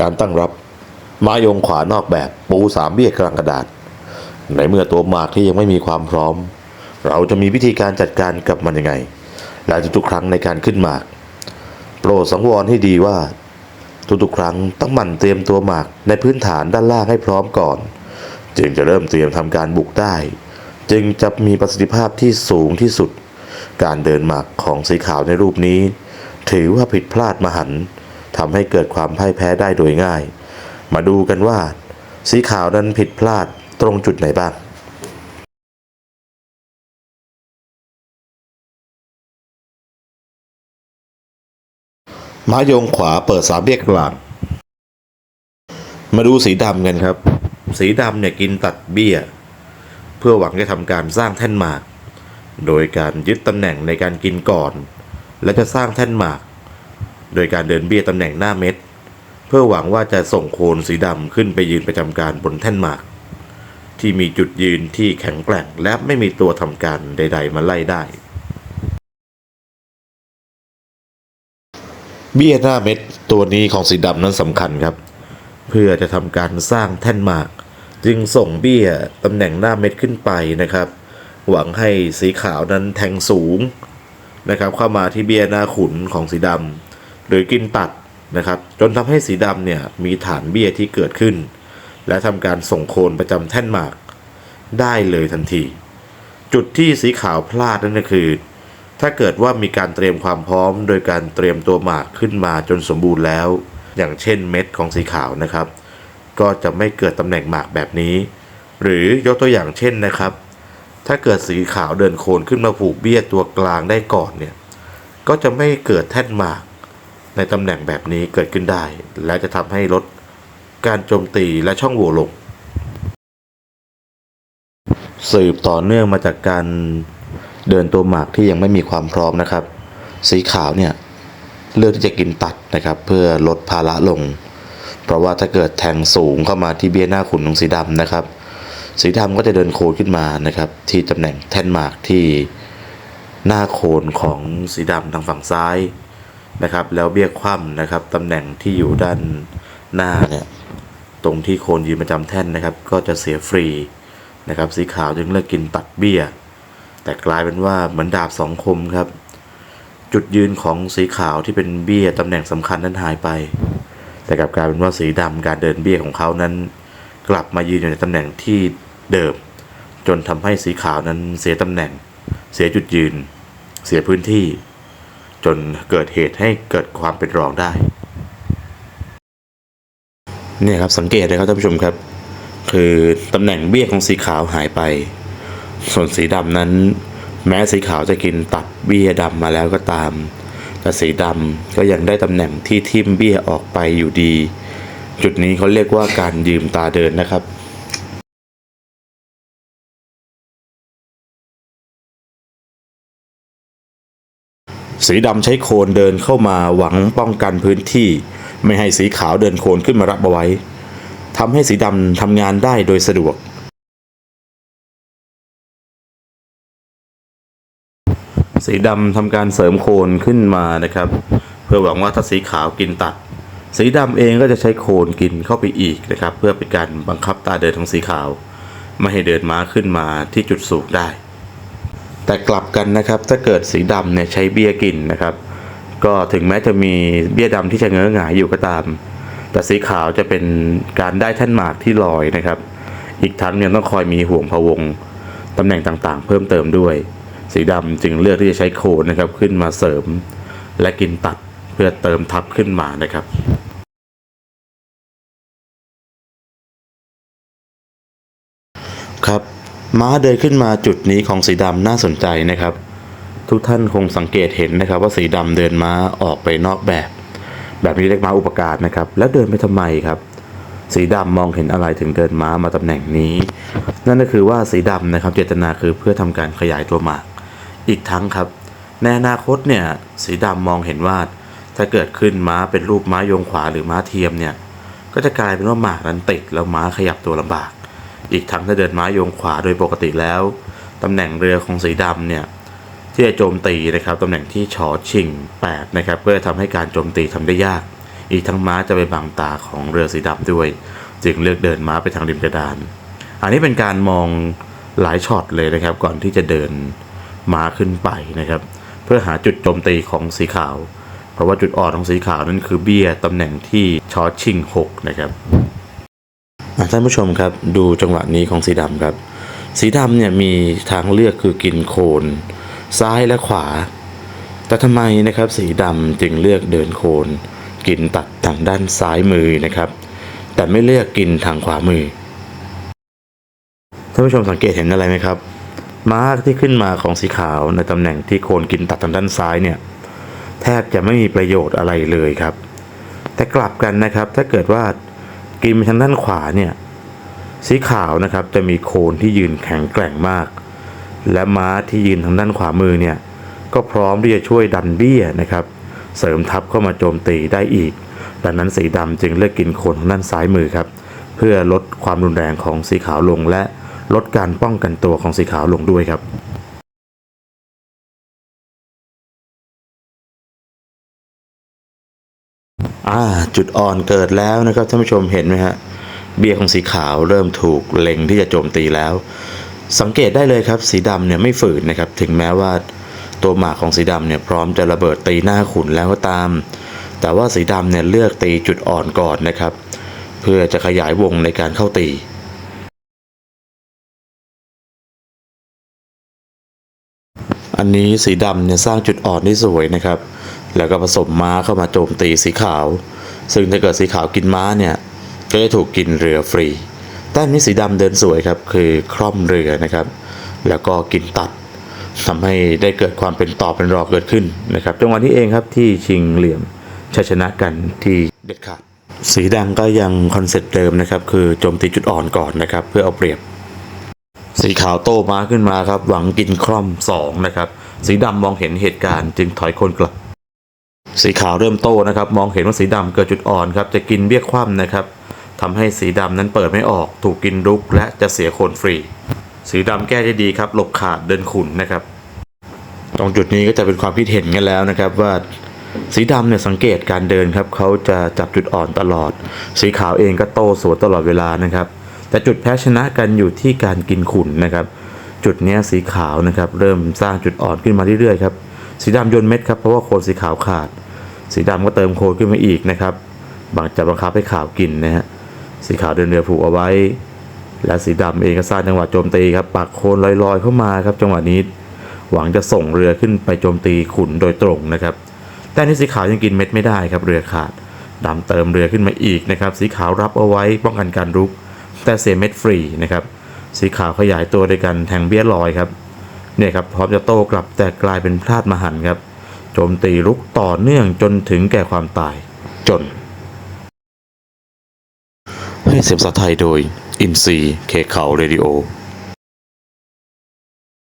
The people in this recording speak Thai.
การตั้งรับมายงขวานอกแบบปูสามเบี้ยกลางกระดาษ ในเมื่อตัวหมากที่ยังไม่มีความพร้อม เราจะมีวิธีการจัดการกับมันยังไงและทุกๆครั้งในการขึ้นหมาก โปรดสังวรให้ดีว่า ทุกๆครั้งต้องหมั่นเตรียมตัวหมากในพื้นฐานด้านล่างให้พร้อมก่อน จึงจะเริ่มเตรียมทำการบุกได้ จึงจะมีประสิทธิภาพที่สูงที่สุด การเดินหมากของสีขาวในรูปนี้ ถือว่าผิดพลาดมหันต์ ทำให้เกิดความพ่ายแพ้ได้โดยง่าย มาดูกันว่า สีขาวนั้นผิดพลาดตรงจุดไหนบ้างม้ายงขวาเปิดสามเบี้ยกลาง มาดูสีดำกันครับ สีดำเนี่ยกินตัดเบี้ย เพื่อหวังจะทำการสร้างแท่นหมาก โดยการยึดตำแหน่งในการกินก่อน และจะสร้างแท่นหมาก โดยการเดินเบี้ยตำแหน่งหน้าเม็ด เพื่อหวังว่าจะส่งโคนสีดำขึ้นไปยืนประจำการบนแท่นหมาก ที่มีจุดยืนที่แข็งแกร่งและไม่มีตัวทำการใด ๆ มาไล่ได้ เบี้ยหน้าเม็ดตัวนี้ของสีดำนั้นสำคัญครับ เพื่อจะทำการสร้างแท่นหมาก จึงส่งเบี้ยตำแหน่งหน้าเม็ดขึ้นไปนะครับ หวังให้สีขาวนั้นแทงสูงนะครับเข้ามาที่เบี้ยหน้าขุนของสีดำ หรือกินตัดนะครับ จนทำให้สีดำเนี่ยมีฐานเบี้ยที่เกิดขึ้น และทำการส่งโคนประจำแท่นหมาก ได้เลยทันที จุดที่สีขาวพลาดนั่นก็คือ ถ้าเกิดว่ามีการเตรียมความพร้อม โดยการเตรียมตัวหมากขึ้นมาจนสมบูรณ์แล้ว อย่างเช่นเม็ดของสีขาวนะครับ ก็จะไม่เกิดตำแหน่งหมากแบบนี้ หรือยกตัวอย่างเช่นนะครับถ้าเกิดสีขาวเดินโคนขึ้นมาผูกเบี้ยตัวกลางได้ก่อนเนี่ย ก็จะไม่เกิดแท่นหมาก ในตำแหน่งแบบนี้เกิดขึ้นได้ และจะทำให้ลดการโจมตีและช่องโหว่ลง สืบต่อเนื่องมาจากการเดินตัวหมากที่ยังไม่มีความพร้อมนะครับ สีขาวเนี่ยเลือกที่จะกินตัดนะครับ เพื่อลดภาระลง เพราะว่าถ้าเกิดแทงสูงเข้ามาที่เบี้ยหน้าขุนของสีดำนะครับ สีดำก็จะเดินโคนขึ้นมานะครับ ที่ตำแหน่งแท่นหมากที่หน้าโคนของสีดำทางฝั่งซ้าย นะครับ แล้วเบี้ยคว่ำนะครับตำแหน่งที่อยู่ด้านหน้าเนี่ยตรงที่โคนยืนประจำแท่นนะครับ ก็จะเสียฟรีนะครับ สีขาวจึงเลือกกินตัดเบี้ย แต่กลายเป็นว่าเหมือนดาบสองคมครับ จุดยืนของสีขาวที่เป็นเบี้ยตำแหน่งสำคัญนั้นหายไป แต่กลับกลายเป็นว่าสีดำการเดินเบี้ยของเขานั้น กลับมายืนอยู่ในตำแหน่งที่เดิม จนทำให้สีขาวนั้นเสียตำแหน่ง เสียจุดยืน เสียพื้นที่ จนเกิดเหตุให้เกิดความเป็นรองได้ เนี่ยครับสังเกตเลยครับท่านผู้ชมครับ คือตำแหน่งเบี้ยของสีขาวหายไป ส่วนสีดำนั้น แม้สีขาวจะกินตัดเบี้ยดำมาแล้วก็ตาม แต่สีดำก็ยังได้ตำแหน่งที่ทิ่มเบี้ยออกไปอยู่ดี จุดนี้เขาเรียกว่าการยืมตาเดินนะครับ สีดำใช้โคนเดินเข้ามาหวังป้องกันพื้นที่ ไม่ให้สีขาวเดินโคนขึ้นมารับเอาไว้ทำให้สีดำทำงานได้โดยสะดวก สีดำทำการเสริมโคนขึ้นมานะครับ เพื่อหวังว่าถ้าสีขาวกินตัด สีดำเองก็จะใช้โคนกินเข้าไปอีกนะครับ เพื่อเป็นการบังคับตาเดินของสีขาว ไม่ให้เดินม้าขึ้นมาที่จุดสูงได้ แต่กลับกันนะครับถ้าเกิดสีดำเนี่ยใช้เบี้ยกินนะครับ ก็ถึงแม้จะมีเบี้ยดำที่จะเงื้อหงายอยู่ก็ตาม แต่สีขาวจะเป็นการได้แท่นหมากที่ลอยนะครับ อีกทั้งยังต้องคอยมีห่วงพะวงตำแหน่งต่างๆ เพิ่มเติมด้วย สีดำจึงเลือกที่จะใช้โคนนะครับขึ้นมาเสริม และกินตัดเพื่อเติมทับขึ้นมานะครับครับ ม้าเดินขึ้นมาจุดนี้ของสีดำน่าสนใจนะครับ ทุกท่านคงสังเกตเห็นนะครับ ว่าสีดำเดินม้าออกไปนอกแบบ แบบนี้เรียกม้าอุปการนะครับ แล้วเดินไปทำไมครับ สีดำมองเห็นอะไรถึงเดินม้ามาตำแหน่งนี้ นั่นก็คือว่าสีดำนะครับเจตนาคือเพื่อทำการขยายตัวหมากอีกทั้งครับ ในอนาคตเนี่ยสีดำมองเห็นว่าถ้าเกิดขึ้นม้าเป็นรูปม้าโยงขวาหรือม้าเทียมเนี่ยก็จะกลายเป็นว่าหมากนั้นติดแล้วม้าขยับตัวลำบาก อีกทั้งถ้าเดินม้าโยงขวาโดยปกติแล้ว ตำแหน่งเรือของสีดำเนี่ยที่จะโจมตีนะครับตำแหน่งที่ชอชิง8นะครับก็จะทำให้การโจมตีทำได้ยาก อีกทั้งม้าจะไปบังตาของเรือสีดำด้วย จึงเลือกเดินม้าไปทางริมกระดาน อันนี้เป็นการมองหลายช็อตเลยนะครับ ก่อนที่จะเดินม้าขึ้นไปนะครับ เพื่อหาจุดโจมตีของสีขาว เพราะว่าจุดอ่อนของสีขาวนั่นคือเบี้ยตำแหน่งที่ชอชิงหกนะครับ ท่านผู้ชมครับ ดูจังหวะนี้ของสีดำครับ สีดำเนี่ยมีทางเลือกคือกินโคน ซ้ายและขวา แต่ทำไมนะครับ สีดำจึงเลือกเดินโคน กินตัดทางด้านซ้ายมือนะครับ แต่ไม่เลือกกินทางขวามือท่านผู้ชมสังเกตเห็นอะไรไหมครับ มาร์กที่ขึ้นมาของสีขาวในตำแหน่งที่โคนกินตัดทางด้านซ้ายเนี่ยแทบจะไม่มีประโยชน์อะไรเลยครับ แต่กลับกันนะครับถ้าเกิดว่า กินไปทางด้านขวาเนี่ยสีขาวนะครับจะมีโคนที่ยืนแข็งแกร่งมาก และม้าที่ยืนทางด้านขวามือเนี่ยก็พร้อมที่จะช่วยดันเบี้ยนะครับเสริมทัพเข้ามาโจมตีได้อีก ดังนั้นสีดำจึงเลือกกินโคนทางด้านซ้ายมือครับเพื่อลดความรุนแรงของสีขาวลงและลดการป้องกันตัวของสีขาวลงด้วยครับ อ่าจุดอ่อนเกิดแล้วนะครับท่านผู้ชมเห็นไหมฮะเบี้ยของสีขาวเริ่มถูกเล็งที่จะโจมตีแล้ว สังเกตได้เลยครับสีดำเนี่ยไม่ฝืนนะครับถึงแม้ว่าตัวหมากของสีดำเนี่ยพร้อมจะระเบิดตีหน้าขุนแล้วก็ตาม แต่ว่าสีดำเนี่ยเลือกตีจุดอ่อนก่อนนะครับ เพื่อจะขยายวงในการเข้าตีอันนี้สีดำเนี่ยสร้างจุดอ่อนได้สวยนะครับ แล้วก็ผสมม้าเข้ามาโจมตีสีขาว ซึ่งถ้าเกิดสีขาวกินม้าเนี่ยก็จะถูกกินเรือฟรีแต้มนี้สีดำเดินสวยครับคือคล่อมเรือนะครับ แล้วก็กินตัดทำให้ได้เกิดความเป็นต่อเป็นรอเกิดขึ้นนะครับจังหวะนี้เองครับที่ชิงเหลี่ยมชัยชนะกันที่เด็ดขาดสีดงก็ยังคอนเซ็ปต์เดิมนะครับคือโจมตีจุดอ่อนก่อนนะครับ เพื่อเอาเปรียบ สีขาวโต้ม้าขึ้นมาครับ หวังกินคร่อมสองนะครับสีดำมองเห็นเหตุการณ์จึงถอยคนกลับ สีขาวเริ่มโตนะครับ มองเห็นว่าสีดำเกิดจุดอ่อนครับ จะกินเบี้ยคว่ำนะครับทำให้สีดำนั้นเปิดไม่ออก ถูกกินรุกและจะเสียโคนฟรี สีดำแก้ได้ดีครับ หลบขาดเดินขุนนะครับ ตรงจุดนี้ก็จะเป็นความคิดเห็นกันแล้วนะครับว่าสีดำเนี่ยสังเกตการเดินครับเขาจะจับจุดอ่อนตลอด สีขาวเองก็โตสวนตลอดเวลานะครับ แต่จุดแพ้ชนะกันอยู่ที่การกินขุนนะครับ จุดนี้สีขาวนะครับ เริ่มสร้างจุดอ่อนขึ้นมาเรื่อยๆครับสีดำโยนเม็ดครับเพราะว่าโคนสีขาวขาด สีดำก็เติมโคนขึ้นมาอีกนะครับบางจะบังคับให้ขาวกินนะฮะสีขาวเดินเรือผูกเอาไว้ และสีดำเองก็สร้างจังหวะโจมตีครับปักโคนลอยๆเข้ามาครับจังหวะนี้หวังจะส่งเรือขึ้นไปโจมตีขุนโดยตรงนะครับ แต่นี่สีขาวยังกินเม็ดไม่ได้ครับเรือขาดดำเติมเรือขึ้นมาอีกนะครับ สีขาวรับเอาไว้ป้องกันการรุก แต่เสียเม็ดฟรีนะครับ สีขาวขยายตัวโดยการแทงเบี้ยลอยครับเนี่ยครับพร้อมจะโต้กลับแต่กลายเป็นพลาดมหันครับ โจมตีรุกต่อเนื่องจนถึงแก่ความตายจน ให้เสียงภาษาไทยโดย อินซีเคเขาเรดิโอ